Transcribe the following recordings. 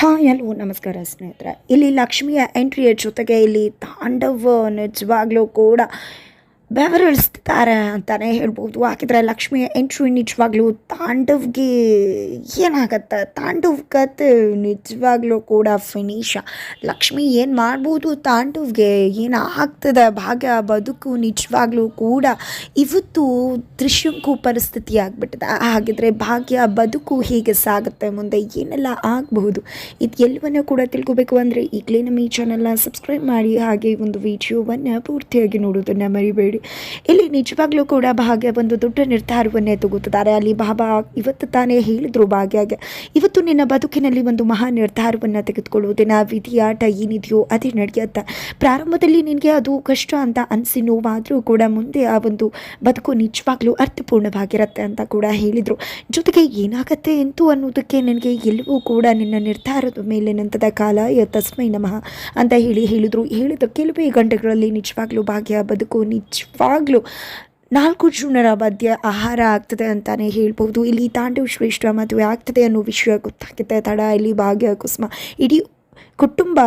Hi hello ನಮಸ್ಕಾರ ಸ್ನೇಹಿತರೆ. ಇಲ್ಲಿ ಲಕ್ಷ್ಮಿಯ ಎಂಟ್ರಿಯ ಜೊತೆಗೆ ಇಲ್ಲಿ ತಾಂಡವ ನಿಜವಾಗ್ಲೂ ಕೂಡ ಬೆವರಿಳಿಸ್ತಾರೆ ಅಂತಲೇ ಹೇಳ್ಬೋದು. ಯಾಕಿದ್ರೆ ಲಕ್ಷ್ಮಿಯ ಎಂಟ್ರಿ ನಿಜವಾಗ್ಲೂ ತಾಂಡವ್ಗೆ ಏನಾಗತ್ತೆ? ತಾಂಡವ್ ಕತೆ ನಿಜವಾಗ್ಲೂ ಕೂಡ ಫಿನಿಶ ಲಕ್ಷ್ಮಿ ಏನು ಮಾಡ್ಬೋದು? ತಾಂಡವ್ಗೆ ಏನು ಆಗ್ತದೆ ಭಾಗ್ಯ, ಬದುಕು ನಿಜವಾಗ್ಲೂ ಕೂಡ ಇವತ್ತು ತ್ರಿಶಂಕು ಪರಿಸ್ಥಿತಿ ಆಗಿಬಿಟ್ಟಿದೆ. ಹಾಗಿದ್ರೆ ಭಾಗ್ಯ, ಬದುಕು ಹೇಗೆ ಸಾಗುತ್ತೆ? ಮುಂದೆ ಏನೆಲ್ಲ ಆಗಬಹುದು? ಇದು ಎಲ್ಲವನ್ನೂ ಕೂಡ ತಿಳ್ಕೊಬೇಕು ಅಂದರೆ ಈಗಲೇ ನಮ್ಮ ಈ ಚಾನಲ್ನ ಸಬ್ಸ್ಕ್ರೈಬ್ ಮಾಡಿ. ಹಾಗೆ ಒಂದು ವಿಡಿಯೋವನ್ನು ಪೂರ್ತಿಯಾಗಿ ನೋಡೋದನ್ನು ಮರಿಬೇಡಿ. ಇಲ್ಲಿ ನಿಜವಾಗ್ಲೂ ಕೂಡ ಭಾಗ್ಯ ಒಂದು ದೊಡ್ಡ ನಿರ್ಧಾರವನ್ನೇ ತಗೋತಿದ್ದಾರೆ ಅಲ್ಲಿ ಬಾಬಾ ಇವತ್ತು ತಾನೇ ಹೇಳಿದ್ರು ಭಾಗ್ಯಗೆ ಇವತ್ತು ನಿನ್ನ ಬದುಕಿನಲ್ಲಿ ಒಂದು ಮಹಾ ನಿರ್ಧಾರವನ್ನು ತೆಗೆದುಕೊಳ್ಳುವುದಿನ, ವಿಧಿಯಾಟ ಏನಿದೆಯೋ ಅದೇ ನಡೆಯುತ್ತೆ. ಪ್ರಾರಂಭದಲ್ಲಿ ನಿನಗೆ ಅದು ಕಷ್ಟ ಅಂತ ಅನಿಸಿ ನೋವಾದರೂ ಕೂಡ ಮುಂದೆ ಆ ಒಂದು ಬದುಕು ನಿಜವಾಗ್ಲೂ ಅರ್ಥಪೂರ್ಣವಾಗಿರುತ್ತೆ ಅಂತ ಕೂಡ ಹೇಳಿದರು. ಜೊತೆಗೆ ಏನಾಗತ್ತೆ ಎಂತು ಅನ್ನೋದಕ್ಕೆ ನನಗೆ ಎಲ್ಲವೂ ಕೂಡ ನಿನ್ನ ನಿರ್ಧಾರದ ಮೇಲೆ ನಿಂತದ ಕಾಲ ಯ ತಸ್ಮೈ ನಮಃ ಅಂತ ಹೇಳಿ ಹೇಳಿದರು. ಹೇಳಿದ ಕೆಲವೇ ಗಂಟೆಗಳಲ್ಲಿ ನಿಜವಾಗ್ಲೂ ಭಾಗ್ಯ ಬದುಕು ನಿಜವಾಗ್ಲೂ ನಾಲ್ಕು ಜನರ ಮಧ್ಯೆ ಆಹಾರ ಆಗ್ತದೆ ಅಂತಲೇ ಹೇಳ್ಬೋದು. ಇಲ್ಲಿ ತಾಂಡವ ಶ್ರೇಷ್ಠ ಮದುವೆ ಆಗ್ತದೆ ಅನ್ನೋ ವಿಷಯ ಗೊತ್ತಾಗುತ್ತೆ. ತಡ, ಇಲ್ಲಿ ಭಾಗ್ಯ, ಕುಸುಮ. ಇಡೀ ಕುಟುಂಬ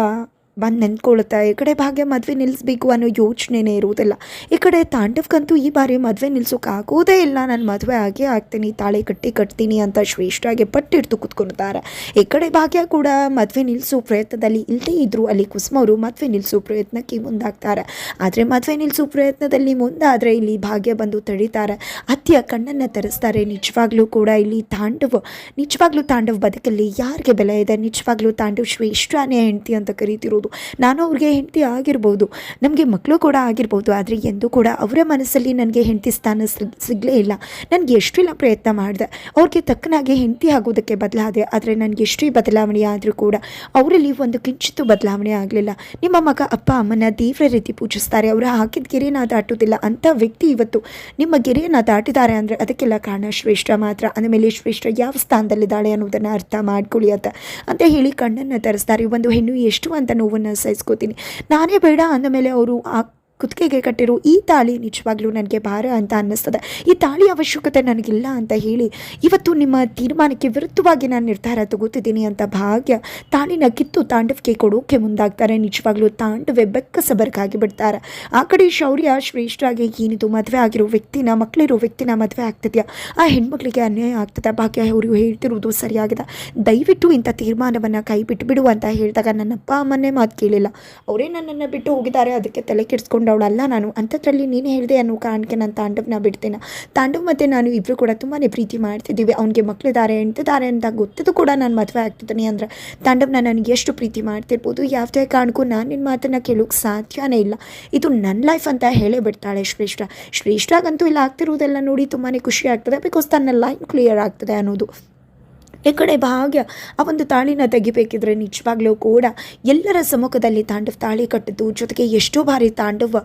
ಬಂದು ನೆನ್ಕೊಳ್ಳುತ್ತೆ ಈ ಕಡೆ ಭಾಗ್ಯ ಮದುವೆ ನಿಲ್ಲಿಸ್ಬೇಕು ಅನ್ನೋ ಯೋಚನೆನೇ ಇರುವುದಿಲ್ಲ. ಈ ಕಡೆ ತಾಂಡವ್ಗಂತೂ ಈ ಬಾರಿ ಮದುವೆ ಆಗೋದೇ ಇಲ್ಲ. ನಾನು ಮದುವೆ ಆಗೇ ಆಗ್ತೀನಿ, ತಾಳೆ ಕಟ್ಟಿ ಕಟ್ತೀನಿ ಅಂತ ಶ್ರೇಷ್ಠಾಗೆ ಪಟ್ಟಿಡ್ತು ಕೂತ್ಕೊಳ್ತಾರೆ ಈ ಕಡೆ ಭಾಗ್ಯ ಕೂಡ ಮದುವೆ ನಿಲ್ಲಿಸೋ ಪ್ರಯತ್ನದಲ್ಲಿ ಇಲ್ಲದೇ ಇದ್ದರೂ ಅಲ್ಲಿ ಕುಸುಮ ಅವರು ಮದುವೆ ನಿಲ್ಲಿಸೋ ಪ್ರಯತ್ನಕ್ಕೆ ಮುಂದಾಗ್ತಾರೆ. ಆದರೆ ಮದುವೆ ನಿಲ್ಲಿಸೋ ಪ್ರಯತ್ನದಲ್ಲಿ ಮುಂದಾದರೆ ಇಲ್ಲಿ ಭಾಗ್ಯ ಬಂದು ತಡೀತಾರೆ. ಅತ್ಯ ಕಣ್ಣನ್ನು ತರಿಸ್ತಾರೆ. ನಿಜವಾಗ್ಲೂ ಕೂಡ ಇಲ್ಲಿ ತಾಂಡವ್, ನಿಜವಾಗ್ಲೂ ತಾಂಡವ್ ಬದುಕಲ್ಲಿ ಯಾರಿಗೆ ಬೆಲೆ ಇದೆ? ನಿಜವಾಗ್ಲೂ ತಾಂಡವ್ ಶ್ರೇಷ್ಠನೇ ಹೆಂಡತಿ ಅಂತ ಕರಿತಿರೋದು ನಾನು ಅವ್ರಿಗೆ ಹೆಂಡತಿ ಆಗಿರ್ಬೋದು, ನಮಗೆ ಮಕ್ಕಳು ಕೂಡ ಆಗಿರ್ಬೋದು, ಆದರೆ ಎಂದೂ ಕೂಡ ಅವರ ಮನಸ್ಸಲ್ಲಿ ನನಗೆ ಹೆಂಡತಿ ಸ್ಥಾನ ಸಿಗಲೇ ಇಲ್ಲ. ನನಗೆ ಎಷ್ಟೆಲ್ಲ ಪ್ರಯತ್ನ ಮಾಡಿದೆ. ಅವ್ರಿಗೆ ತಕ್ಕನಾಗಿ ಹೆಂಡತಿ ಆಗೋದಕ್ಕೆ ಬದಲಾದೆ, ಆದರೆ ನನಗೆ ಎಷ್ಟೇ ಬದಲಾವಣೆ ಆದರೂ ಕೂಡ ಅವರಲ್ಲಿ ಒಂದು ಕಿಂಚಿತ್ತು ಬದಲಾವಣೆ ಆಗಲಿಲ್ಲ. ನಿಮ್ಮ ಮಗ ಅಪ್ಪ ಅಮ್ಮನ ತೀವ್ರ ರೀತಿ ಪೂಜಿಸ್ತಾರೆ. ಅವರು ಹಾಕಿದ ಗೆರೆನ ದಾಟುವುದಿಲ್ಲ. ಅಂಥ ವ್ಯಕ್ತಿ ಇವತ್ತು ನಿಮ್ಮ ಗೆರೆಯನ್ನು ದಾಟಿದ್ದಾರೆ ಅಂದರೆ ಅದಕ್ಕೆಲ್ಲ ಕಾರಣ ಶ್ರೇಷ್ಠ ಮಾತ್ರ. ಅಂದಮೇಲೆ ಶ್ರೇಷ್ಠ ಯಾವ ಸ್ಥಾನದಲ್ಲಿದ್ದಾಳೆ ಅನ್ನೋದನ್ನು ಅರ್ಥ ಮಾಡ್ಕೊಳ್ಳಿ ಅಂತ ಅಂತ ಹೇಳಿ ಕಣ್ಣನ್ನು ತರಿಸ್ತಾರೆ. ಒಂದು ಹೆಣ್ಣು ಎಷ್ಟು ಅಂತ ನೋವನ್ನು ಸಹಿಸ್ಕೋತೀನಿ. ನಾನೇ ಬೇಡ ಅಂದಮೇಲೆ ಅವರು ಆ ಕುತ್ತಿಗೆಗೆ ಕಟ್ಟಿರೋ ಈ ತಾಳಿ ನಿಜವಾಗ್ಲೂ ನನಗೆ ಭಾರ ಅಂತ ಅನ್ನಿಸ್ತದೆ. ಈ ತಾಳಿ ಅವಶ್ಯಕತೆ ನನಗಿಲ್ಲ ಅಂತ ಹೇಳಿ ಇವತ್ತು ನಿಮ್ಮ ತೀರ್ಮಾನಕ್ಕೆ ವಿರುದ್ಧವಾಗಿ ನಾನು ನಿರ್ಧಾರ ತಗೋತಿದ್ದೀನಿ ಅಂತ ಭಾಗ್ಯ ತಾಳಿನ ಕಿತ್ತು ತಾಂಡವಕ್ಕೆ ಕೊಡೋಕೆ ಮುಂದಾಗ್ತಾರೆ. ನಿಜವಾಗ್ಲೂ ತಾಂಡವೆ ಬೆಕ್ಕ ಸಬರ್ಗಾಗಿ ಬಿಡ್ತಾರೆ. ಆ ಕಡೆ ಶೌರ್ಯ ಶ್ರೇಷ್ಠಾಗಿ ಏನಿದು ಮದುವೆ ಆಗಿರೋ ವ್ಯಕ್ತಿನ ಮಕ್ಕಳಿರೋ ವ್ಯಕ್ತಿನ ಮದುವೆ ಆಗ್ತಿದೆಯಾ? ಆ ಹೆಣ್ಮಕ್ಳಿಗೆ ಅನ್ಯಾಯ ಆಗ್ತದೆ. ಭಾಗ್ಯ ಅವರು ಹೇಳ್ತಿರೋದು ಸರಿಯಾಗಿದೆ. ದಯವಿಟ್ಟು ಇಂಥ ತೀರ್ಮಾನವನ್ನು ಕೈ ಬಿಟ್ಟು ಬಿಡು ಅಂತ ಹೇಳಿದಾಗ ನನ್ನ ಅಪ್ಪ ಅಮ್ಮನೇ ಮಾತು ಕೇಳಿಲ್ಲ. ಅವರೇ ನನ್ನನ್ನು ಬಿಟ್ಟು ಹೋಗಿದ್ದಾರೆ. ಅದಕ್ಕೆ ತಲೆ ಕೆಡಿಸ್ಕೊಂಡವಳಲ್ಲ ನಾನು ಅಂಥದ್ರಲ್ಲಿ ನೀನು ಹೇಳಿದೆ ಅನ್ನೋ ಕಾರಣಕ್ಕೆ ನಾನು ತಾಂಡವನ ಬಿಡ್ತೇನೆ. ತಾಂಡವ್ ಮತ್ತು ನಾನು ಇಬ್ಬರು ಕೂಡ ತುಂಬಾ ಪ್ರೀತಿ ಮಾಡ್ತಿದ್ದೀವಿ. ಅವನಿಗೆ ಮಕ್ಕಳಿದ್ದಾರೆ ಎಂತಿದ್ದಾರೆ ಅಂತ ಗೊತ್ತಿದ್ದು ಕೂಡ ನಾನು ಮದುವೆ ಆಗ್ತಿದ್ದೀನಿ ಅಂದರೆ ತಾಂಡವ್ನ ನನಗೆ ಎಷ್ಟು ಪ್ರೀತಿ ಮಾಡ್ತಿರ್ಬೋದು? ಯಾವುದೇ ಕಾರಣಕ್ಕೂ ನಾನು ನಿನ್ನ ಮಾತನ್ನು ಕೇಳೋಕ್ಕೆ ಸಾಧ್ಯನೇ ಇಲ್ಲ. ಇದು ನನ್ನ ಲೈಫ್ ಅಂತ ಹೇಳೇ ಬಿಡ್ತಾಳೆ ಶ್ರೇಷ್ಠ. ಶ್ರೇಷ್ಠಾಗಂತೂ ಇಲ್ಲ, ಆಗ್ತಿರೋದೆಲ್ಲ ನೋಡಿ ತುಂಬಾ ಖುಷಿ ಆಗ್ತದೆ ಬಿಕಾಸ್ ತನ್ನ ಲೈನ್ ಕ್ಲಿಯರ್ ಆಗ್ತದೆ ಅನ್ನೋದು. ಈ ಕಡೆ ಭಾಗ್ಯ ಆ ಒಂದು ತಾಳಿನ ತೆಗಿಬೇಕಿದ್ರೆ ನಿಜವಾಗ್ಲೂ ಕೂಡ ಎಲ್ಲರ ಸಮ್ಮುಖದಲ್ಲಿ ತಾಂಡವ್ ತಾಳಿ ಕಟ್ಟಿದ್ದು, ಜೊತೆಗೆ ಎಷ್ಟೋ ಬಾರಿ ತಾಂಡವ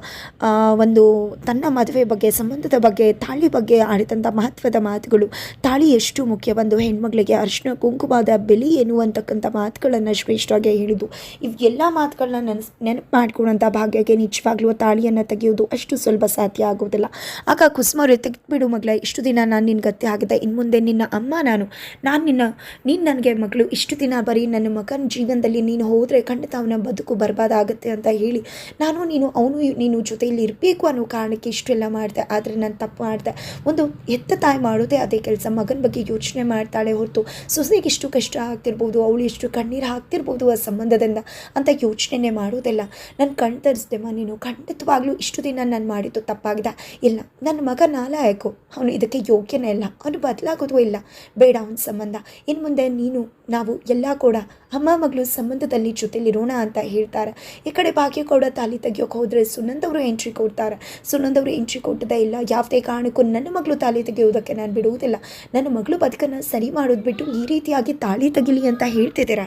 ಒಂದು ತನ್ನ ಮದುವೆ ಬಗ್ಗೆ, ಸಂಬಂಧದ ಬಗ್ಗೆ, ತಾಳಿ ಬಗ್ಗೆ ಆಡಿದಂಥ ಮಹತ್ವದ ಮಾತುಗಳು. ತಾಳಿ ಎಷ್ಟು ಮುಖ್ಯ? ಒಂದು ಹೆಣ್ಮಗಳಿಗೆ ಅರ್ಶಿನ, ಕುಂಕುಮದ ಬೆಲೆ ಏನು ಅಂತಕ್ಕಂಥ ಮಾತುಗಳನ್ನು ಶ್ರೇಷ್ಠವಾಗಿ ಹೇಳಿದ್ದು. ಇವೆಲ್ಲ ಮಾತುಗಳನ್ನ ನೆನಸ್, ನೆನಪು ಮಾಡ್ಕೊಳ್ಳೋಂಥ ಭಾಗ್ಯಕ್ಕೆ ನಿಜವಾಗ್ಲೂ ತಾಳಿಯನ್ನು ತೆಗೆಯೋದು ಅಷ್ಟು ಸುಲಭ ಸಾಧ್ಯ ಆಗೋದಿಲ್ಲ. ಆಗ ಕುಸುಮವ್ರೆ ತೆಗೆದ್ಬಿಡು ಮಗಳ, ಇಷ್ಟು ದಿನ ನಾನು ನಿನ್ನ ಗತ್ತೆ ಆಗಿದೆ ಇನ್ನು ಮುಂದೆ ನಿನ್ನ ಅಮ್ಮ ನಾನು ನಾನು ನಿನ್ನ ನೀನು ನನಗೆ ಮಗಳು ಇಷ್ಟು ದಿನ ಬರೀ ನನ್ನ ಮಗನ ಜೀವನದಲ್ಲಿ ನೀನು ಹೋದರೆ ಖಂಡಿತ ಅವನ ಬದುಕು ಬರ್ಬಾದಾಗುತ್ತೆ ಅಂತ ಹೇಳಿ. ನಾನು, ನೀನು, ಅವನು, ನೀನು ಜೊತೆಯಲ್ಲಿ ಇರಬೇಕು ಅನ್ನೋ ಕಾರಣಕ್ಕೆ ಇಷ್ಟೆಲ್ಲ ಮಾಡಿದೆ. ಆದರೆ ನಾನು ತಪ್ಪು ಮಾಡಿದೆ. ಒಂದು ಎತ್ತ ತಾಯಿ ಮಾಡೋದೇ ಅದೇ ಕೆಲಸ. ಮಗನ ಬಗ್ಗೆ ಯೋಚನೆ ಮಾಡ್ತಾಳೆ ಹೊರತು ಸೊಸೆಗೆ ಇಷ್ಟು ಕಷ್ಟ ಆಗ್ತಿರ್ಬೋದು, ಅವಳು ಇಷ್ಟು ಕಣ್ಣೀರು ಹಾಕ್ತಿರ್ಬೋದು ಆ ಸಂಬಂಧದಿಂದ ಅಂತ ಯೋಚನೆ ಮಾಡೋದಿಲ್ಲ. ನಾನು ಕಣ್ ತರಿಸ್ದೆಮ್ಮ ನೀನು. ಖಂಡಿತವಾಗ್ಲೂ ಇಷ್ಟು ದಿನ ನಾನು ಮಾಡಿದ್ದು ತಪ್ಪಾಗಿದೆ. ಇಲ್ಲ ನನ್ನ ಮಗ ನಾಲಾಯಕು? ಅವನು ಇದಕ್ಕೆ ಯೋಗ್ಯನೇ ಇಲ್ಲ. ಅವನು ಬದಲಾಗೋದು ಇಲ್ಲ. ಬೇಡ ಅವನ ಸಂಬಂಧ. ಇನ್ನು ಮುಂದೆ ನೀನು, ನಾವು ಎಲ್ಲ ಕೂಡ ಅಮ್ಮ ಮಗಳು ಸಂಬಂಧದಲ್ಲಿ ಜೊತೆಲಿರೋಣ ಅಂತ ಹೇಳ್ತಾರೆ. ಈ ಕಡೆ ಬಾಕಿ ಕೂಡ ತಾಲಿ ತೆಗಿಯೋಕೆ ಹೋದರೆ ಸುನಂದವರು ಎಂಟ್ರಿ ಕೊಡ್ತಾರೆ. ಸುನಂದವರು ಎಂಟ್ರಿ ಕೊಟ್ಟದೇ ಇಲ್ಲ. ಯಾವುದೇ ಕಾರಣಕ್ಕೂ ನನ್ನ ಮಗಳು ತಾಲಿ ತೆಗೆಯೋದಕ್ಕೆ ನಾನು ಬಿಡುವುದಿಲ್ಲ. ನನ್ನ ಮಗಳು ಬದುಕನ್ನು ಸರಿ ಮಾಡೋದು ಬಿಟ್ಟು ಈ ರೀತಿಯಾಗಿ ತಾಳಿ ತೆಗಿಲಿ ಅಂತ ಹೇಳ್ತಿದ್ದೀರಾ?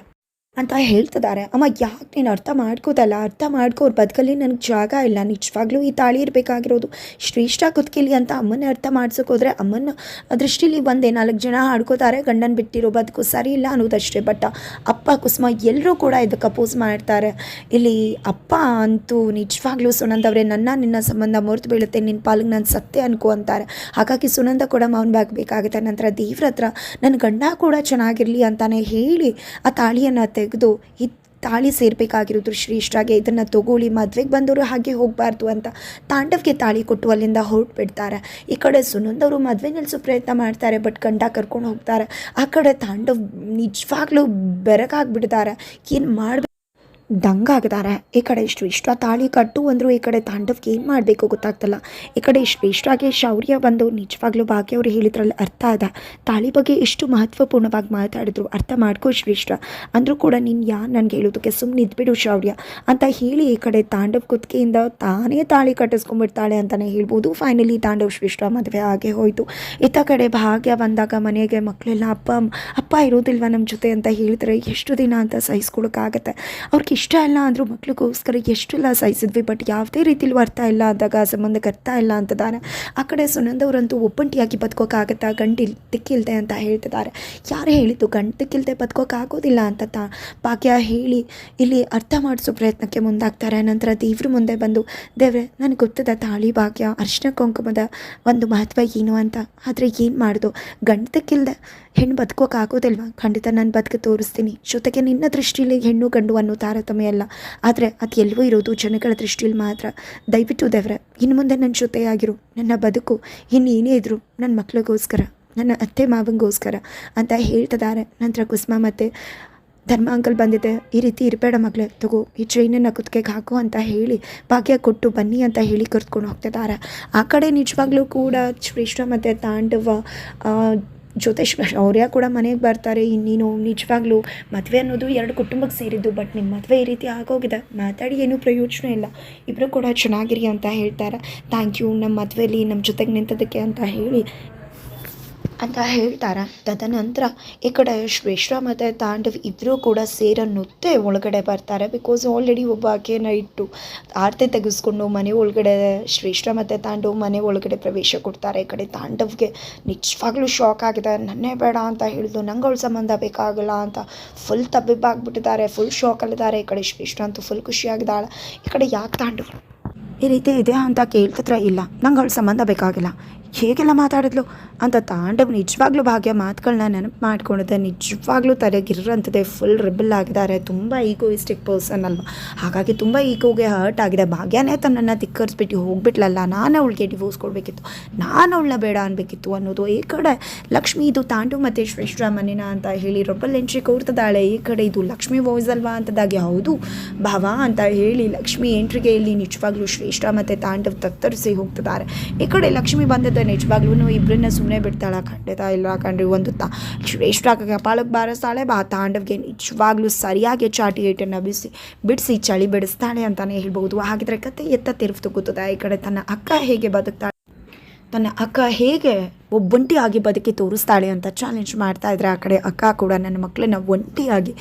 ಅಂತ ಹೇಳ್ತಿದ್ದಾರೆ. ಅಮ್ಮ, ಯಾಕೆ ನೀನು ಅರ್ಥ ಮಾಡ್ಕೋದಲ್ಲ? ಅರ್ಥ ಮಾಡ್ಕೋ ಅವ್ರ ಬದುಕಲ್ಲಿ ನನಗೆ ಜಾಗ ಇಲ್ಲ. ನಿಜವಾಗ್ಲೂ ಈ ತಾಳಿ ಇರಬೇಕಾಗಿರೋದು. ಶ್ರೇಷ್ಠ ಕುತ್ಕಿಲಿ ಅಂತ ಅಮ್ಮನ ಅರ್ಥ ಮಾಡ್ಸೋಕೋದ್ರೆ ಅಮ್ಮನ ದೃಷ್ಟಿಲಿ ಒಂದೇ ನಾಲ್ಕು ಜನ ಆಡ್ಕೋತಾರೆ. ಗಂಡನ ಬಿಟ್ಟಿರೋ ಬದುಕು ಸರಿ ಇಲ್ಲ ಅನ್ನೋದಷ್ಟೇ. ಬಟ್ ಅಪ್ಪ, ಕುಸುಮ ಎಲ್ಲರೂ ಕೂಡ ಇದಕ್ಕೆ ಅಪೋಸ್ ಮಾಡ್ತಾರೆ. ಇಲ್ಲಿ ಅಪ್ಪ ಅಂತೂ ನಿಜವಾಗ್ಲೂ ಅವರೇ, ನನ್ನ ನಿನ್ನ ಸಂಬಂಧ ಮುರಿದು ಬೀಳುತ್ತೆ. ನಿನ್ನ ಪಾಲಿಗೆ ನಾನು ಸತ್ಯ ಅನ್ಕೋ ಅಂತಾರೆ. ಹಾಗಾಗಿ ಸುನಂದ ಕೂಡ ಮೌನ ಬಾಗಬೇಕಾಗುತ್ತೆ ನಂತರ ದೇವ್ರ ಹತ್ರ ನನ್ನ ಗಂಡ ಕೂಡ ಚೆನ್ನಾಗಿರಲಿ ಅಂತಾನೆ ಹೇಳಿ ಆ ತಾಳಿಯನ್ನು ತೆಗೆದು ಈ ತಾಳಿ ಸೇರಬೇಕಾಗಿರೋದು ಶ್ರೇಷ್ಠಾಗೆ. ಇದನ್ನು ತಗೊಳ್ಳಿ, ಮದುವೆಗೆ ಬಂದವರು ಹಾಗೆ ಹೋಗಬಾರ್ದು ಅಂತ ತಾಂಡವ್ಗೆ ತಾಳಿ ಕೊಟ್ಟು ಅಲ್ಲಿಂದ ಹೊರಟು ಬಿಡ್ತಾರೆ ಈ ಕಡೆ ಸುನಂದವರು ಮದುವೆ ನಿಲ್ಲಿಸೋ ಪ್ರಯತ್ನ ಮಾಡ್ತಾರೆ, ಬಟ್ ಗಂಡ ಕರ್ಕೊಂಡು ಹೋಗ್ತಾರೆ. ಆ ಕಡೆ ತಾಂಡವ್ ನಿಜವಾಗ್ಲೂ ಬೆರಗಾಗ್ಬಿಡ್ತಾರೆ. ಏನು ಮಾಡಬೇಕು? ದಂಗಾಗಿದ್ದಾರೆ. ಈ ಕಡೆ ಇಷ್ಟು ಇಷ್ಟ ತಾಳಿ ಕಟ್ಟು ಅಂದರು ಈ ಕಡೆ ತಾಂಡವ್ಗೆ ಏನು ಮಾಡಬೇಕು ಗೊತ್ತಾಗ್ತಲ್ಲ. ಈ ಕಡೆ ಇಷ್ಟಾಗಿ ಶೌರ್ಯ ಬಂದು ನಿಜವಾಗ್ಲೂ ಭಾಗ್ಯ ಅವರು ಹೇಳಿದ್ರಲ್ಲಿ ಅರ್ಥ ಅದ. ತಾಳಿ ಬಗ್ಗೆ ಎಷ್ಟು ಮಹತ್ವಪೂರ್ಣವಾಗಿ ಮಾತಾಡಿದ್ರು, ಅರ್ಥ ಮಾಡ್ಕೋ ಶ್ರೇಷ್ಠ ಅಂದರೂ ಕೂಡ ನೀನು ಯಾ ನನಗೆ ಹೇಳೋದಕ್ಕೆ ಸುಮ್ಮನೆ ಇದ್ಬಿಡು ಶೌರ್ಯ ಅಂತ ಹೇಳಿ ಈ ಕಡೆ ತಾಂಡವ್ ಕುತ್ತಿಗೆಯಿಂದ ತಾನೇ ತಾಳಿ ಕಟ್ಟಿಸ್ಕೊಂಡ್ಬಿಡ್ತಾಳೆ ಅಂತಲೇ ಹೇಳ್ಬೋದು. ಫೈನಲಿ ತಾಂಡವ್ ಶ್ರೇಷ್ಠ ಮದುವೆ ಆಗೇ ಹೋಯಿತು. ಇತ್ತ ಕಡೆ ಭಾಗ್ಯ ಬಂದಾಗ ಮನೆಗೆ ಮಕ್ಕಳೆಲ್ಲ ಅಪ್ಪ ಅಪ್ಪ ಇರೋದಿಲ್ವ ನಮ್ಮ ಜೊತೆ? ಅಂತ ಹೇಳಿದ್ರೆ, ಎಷ್ಟು ದಿನ ಅಂತ ಸಹಿಸ್ಕೊಳಕ್ಕಾಗತ್ತೆ. ಅವ್ರಿಗೆ ಇಷ್ಟ ಇಲ್ಲ ಅಂದರೂ ಮಕ್ಳಿಗೋಸ್ಕರ ಎಷ್ಟೆಲ್ಲ ಸಾಯಿಸಿದ್ವಿ ಬಟ್ ಯಾವುದೇ ರೀತಿಲೂ ಅರ್ಥ ಇಲ್ಲ ಅಂದಾಗ ಸಂಬಂಧಕ್ಕೆ ಅರ್ಥ ಇಲ್ಲ ಅಂತದಾರೆ ಆ ಕಡೆ ಸುನಂದವರಂತೂ ಒಬ್ಬಂಟಿಯಾಗಿ ಬದುಕೋಕ್ಕಾಗತ್ತಾ ಗಂಟಿ ದಿಕ್ಕಿಲ್ದೆ ಅಂತ ಹೇಳ್ತಿದ್ದಾರೆ. ಯಾರು ಹೇಳಿದ್ದು ಗಂಟು ದಿಕ್ಕಿಲ್ದೆ ಬದುಕೋಕ್ಕಾಗೋದಿಲ್ಲ ಅಂತ ತಾ ಭಾಗ್ಯ ಹೇಳಿ, ಇಲ್ಲಿ ಅರ್ಥ ಮಾಡಿಸೋ ಪ್ರಯತ್ನಕ್ಕೆ ಮುಂದಾಗ್ತಾರೆ. ನಂತರ ದೇವ್ರ ಮುಂದೆ ಬಂದು, ದೇವ್ರೆ, ನನಗೆ ಗೊತ್ತದ ತಾಳಿ ಭಾಗ್ಯ ಅರ್ಶಿನ ಕುಂಕುಮದ ಒಂದು ಮಹತ್ವ ಏನು ಅಂತ? ಆದರೆ ಏನು ಮಾಡೋದು? ಗಂಟು ಹೆಣ್ಣು ಬದುಕೋಕ್ಕಾಗೋದಿಲ್ವಾ ಖಂಡಿತ ನಾನು ಬದುಕು ತೋರಿಸ್ತೀನಿ. ಜೊತೆಗೆ ನಿನ್ನ ದೃಷ್ಟಿಯಲ್ಲಿ ಹೆಣ್ಣು ಗಂಡು ಅನ್ನೋ ತಾರತಮ್ಯ ಅಲ್ಲ. ಆದರೆ ಅದು ಎಲ್ಲವೂ ಇರೋದು ಜನಗಳ ದೃಷ್ಟಿಯಲ್ಲಿ ಮಾತ್ರ. ದಯವಿಟ್ಟು ದೇವ್ರೆ, ಇನ್ನು ಮುಂದೆ ನನ್ನ ಜೊತೆಯಾಗಿರು. ನನ್ನ ಬದುಕು ಇನ್ನೇನೇ ಇದ್ರು ನನ್ನ ಮಕ್ಳಿಗೋಸ್ಕರ, ನನ್ನ ಅತ್ತೆ ಮಾವಂಗೋಸ್ಕರ ಅಂತ ಹೇಳ್ತಿದ್ದಾರೆ ನಂತರ ಕುಸ್ಮಾ ಮತ್ತು ಧರ್ಮ ಅಂಕಲ್ ಬಂದಿದೆ. ಈ ರೀತಿ ಇರಬೇಡ ಮಗಳೇ, ತಗೋ, ಈ ಟ್ರೈನನ್ನು ಕುತ್ತಿಗೆಗೆ ಹಾಕು ಅಂತ ಹೇಳಿ, ಭಾಗ್ಯ ಕೊಟ್ಟು ಬನ್ನಿ ಅಂತ ಹೇಳಿ ಕರೆದುಕೊಂಡು ಹೋಗ್ತಿದ್ದಾರೆ ಆ ಕಡೆ ನಿಜವಾಗ್ಲೂ ಕೂಡ ಶ್ರೇಷ್ಠ ಮತ್ತು ತಾಂಡವ ಆ, ಜೊತೆ ಶ್ರ- ಶೌರ್ಯ ಕೂಡ ಮನೆಗೆ ಬರ್ತಾರೆ. ಇನ್ನೇನು ನಿಜವಾಗ್ಲೂ ಮದುವೆ ಅನ್ನೋದು ಎರಡು ಕುಟುಂಬಕ್ಕೆ ಸೇರಿದ್ದು ಬಟ್ ನಿಮ್ಮ ಮದುವೆ ಈ ರೀತಿ ಆಗೋಗಿದೆ. ಮಾತಾಡಿ ಏನೂ ಪ್ರಯೋಜನ ಇಲ್ಲ. ಇಬ್ಬರು ಕೂಡ ಚೆನ್ನಾಗಿರಿ ಅಂತ ಹೇಳ್ತಾರೆ. ಥ್ಯಾಂಕ್ ಯು ನಮ್ಮ ಮದುವೆಯಲ್ಲಿ ನಮ್ಮ ಜೊತೆಗೆ ನಿಂತದಕ್ಕೆ ಅಂತ ಹೇಳಿ. ಅಂತ ಹೇಳ್ತಾರೆ. ತದನಂತರ ಈ ಕಡೆ ಶ್ವೇಶ್ವ ಮತ್ತು ತಾಂಡವ್ ಇಬ್ಬರೂ ಕೂಡ ಸೇರನ್ನುತ್ತೆ ಒಳಗಡೆ ಬರ್ತಾರೆ. ಬಿಕಾಸ್ ಆಲ್ರೆಡಿ ಒಬ್ಬ ಆಕೆನ ಇಟ್ಟು ಆರತಿ ತೆಗೆಸ್ಕೊಂಡು ಮನೆ ಒಳಗಡೆ ಶ್ರೇಷ್ಠ ಮತ್ತು ತಾಂಡವ್ ಮನೆ ಒಳಗಡೆ ಪ್ರವೇಶ ಕೊಡ್ತಾರೆ. ಈ ಕಡೆ ತಾಂಡವ್ಗೆ ನಿಜವಾಗ್ಲೂ ಶಾಕ್ ಆಗಿದೆ. ನನ್ನೇ ಬೇಡ ಅಂತ ಹೇಳಿದ್ರು. ನಂಗೆ ಅವಳ ಸಂಬಂಧ ಬೇಕಾಗಲ್ಲ ಅಂತ ಫುಲ್ ತಬ್ಬಿಬ್ಬಾಗ್ಬಿಟ್ಟಿದ್ದಾರೆ. ಫುಲ್ ಶಾಕಲ್ಲಿದ್ದಾರೆ ಈ ಕಡೆ ಶ್ರೇಷ್ಠ ಅಂತೂ ಫುಲ್ ಖುಷಿಯಾಗಿದ್ದಾಳೆ. ಈ ಕಡೆ ಯಾಕೆ ತಾಂಡವ್? ಈ ರೀತಿ ಇದೆ ಅಂತ ಕೇಳ್ತಿದ್ರೆ ಇಲ್ಲ. ನಂಗೆ ಅವಳ ಸಂಬಂಧ ಬೇಕಾಗಿಲ್ಲ. ಹೇಗೆಲ್ಲ ಮಾತಾಡಿದ್ಲು? ಅಂತ ತಾಂಡವ್ ನಿಜವಾಗ್ಲೂ ಭಾಗ್ಯ ಮಾತುಗಳನ್ನ ನೆನಪು ಮಾಡ್ಕೊಂಡಿದ್ದೆ ನಿಜವಾಗ್ಲೂ ತಲೆಗಿರೋಂಥದ್ದೇ ಫುಲ್ ರಿಬಲ್ ಆಗಿದ್ದಾರೆ. ತುಂಬ ಈಗೋಯಿಸ್ಟಿಕ್ ಪರ್ಸನ್ ಅಲ್ವಾ. ಹಾಗಾಗಿ ತುಂಬ ಈಗೋಗೆ ಹರ್ಟ್ ಆಗಿದೆ. ಭಾಗ್ಯನೇ ತನ್ನನ್ನು ತಿಕ್ಕರ್ಸ್ಬಿಟ್ಟು ಹೋಗ್ಬಿಟ್ಲಲ್ಲ. ನಾನು ಅವಳಿಗೆ ಡಿವೋರ್ಸ್ ಕೊಡಬೇಕಿತ್ತು. ನಾನು ಅವಳನ್ನ ಬೇಡ ಅನ್ಬೇಕಿತ್ತು ಅನ್ನೋದು. ಈ ಕಡೆ ಲಕ್ಷ್ಮಿ, ಇದು ತಾಂಡು ಮತ್ತು ಶ್ರೇಷ್ಠ ಮನೆನ ಅಂತ ಹೇಳಿ ರೊಬ್ಬಲ್ ಎಂಟ್ರಿ ಕೊಡ್ತಿದ್ದಾಳೆ. ಈ ಕಡೆ ಇದು ಲಕ್ಷ್ಮಿ ವಾಯ್ಸ್ ಅಲ್ವಾ ಅಂತದಾಗಿ ಹೌದು. ಭಾವ ಅಂತ ಹೇಳಿ ಲಕ್ಷ್ಮಿ ಎಂಟ್ರಿಗೆ ಇಲ್ಲಿ ನಿಜವಾಗ್ಲೂ ಶ್ರೇಷ್ಠ ಮತ್ತು ತಾಂಡವ್ ತತ್ತರಿಸಿ ಹೋಗ್ತಿದ್ದಾರೆ. ಈ ಕಡೆ ಲಕ್ಷ್ಮಿ ಬಂದಿದ್ದ ನಿಜವಾಗ್ಲೂ ಇಬ್ಬರನ್ನ ಸುಮ್ಮನೆ ಬಿಡ್ತಾಳ ಖಂಡಿತ. ಇಲ್ಲ ಕಣ್ರಿ? ಒಂದು ತಾ ಶ್ರೇಷ್ಠ ಕಪಾಳಕ್ಕೆ ಬಾರಿಸ್ತಾಳೆ ಬಾ ತಾಂಡವ್ಗೆ ನಿಜವಾಗ್ಲೂ ಸರಿಯಾಗಿ ಚಾಟಿ ಏಟನ್ನು ಬಿಸಿ ಬಿಡಿಸಿ, ಚಳಿ ಬಿಡಿಸ್ತಾಳೆ ಅಂತಲೇ ಹೇಳ್ಬೋದು ಹಾಗಿದ್ರೆ ಕತೆ ಎತ್ತ ತಿರುಫ್ ಕೂತದ. ಈ ಕಡೆ ತನ್ನ ಅಕ್ಕ ಹೇಗೆ ಬದುಕ್ತಾಳೆ? ತನ್ನ ಅಕ್ಕ ಹೇಗೆ ಒಬ್ಬಂಟಿಯಾಗಿ ಬದುಕಿ ತೋರಿಸ್ತಾಳೆ ಅಂತ ಚಾಲೆಂಜ್ ಮಾಡ್ತಾ ಇದ್ರೆ ಆ ಕಡೆ ಅಕ್ಕ ಕೂಡ ನನ್ನ ಮಕ್ಕಳನ್ನ ಒಂಟಿಯಾಗಿ,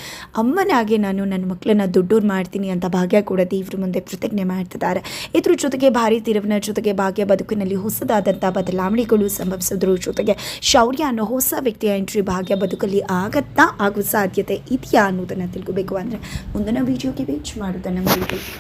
ಅಮ್ಮನಾಗಿ ನಾನು ನನ್ನ ಮಕ್ಕಳನ್ನ ದುಡ್ಡೂರು ಮಾಡ್ತೀನಿ ಅಂತ ಭಾಗ್ಯ ಕೂಡ ದೇವ್ರ ಮುಂದೆ ಪ್ರತಿಜ್ಞೆ ಮಾಡ್ತಿದ್ದಾರೆ. ಇದ್ರ ಜೊತೆಗೆ ಭಾರಿ ತಿರುವಿನ ಜೊತೆಗೆ ಭಾಗ್ಯ ಬದುಕಿನಲ್ಲಿ ಹೊಸದಾದಂಥ ಬದಲಾವಣೆಗಳು ಸಂಭವಿಸೋದ್ರ. ಜೊತೆಗೆ ಶೌರ್ಯ ಅನ್ನೋ ಹೊಸ ವ್ಯಕ್ತಿಯ ಎಂಟ್ರಿ ಭಾಗ್ಯ ಬದುಕಲ್ಲಿ ಆಗತ್ತಾ ಆಗೋ ಸಾಧ್ಯತೆ ಇದೆಯಾ ಅನ್ನೋದನ್ನು ತಿಳ್ಕೊಬೇಕು ಅಂದರೆ ಮುಂದಿನ ವೀಡಿಯೋಗೆ ವೇಚ್ ಮಾಡೋದನ್ನು ಮರಿಬೇಡಿ.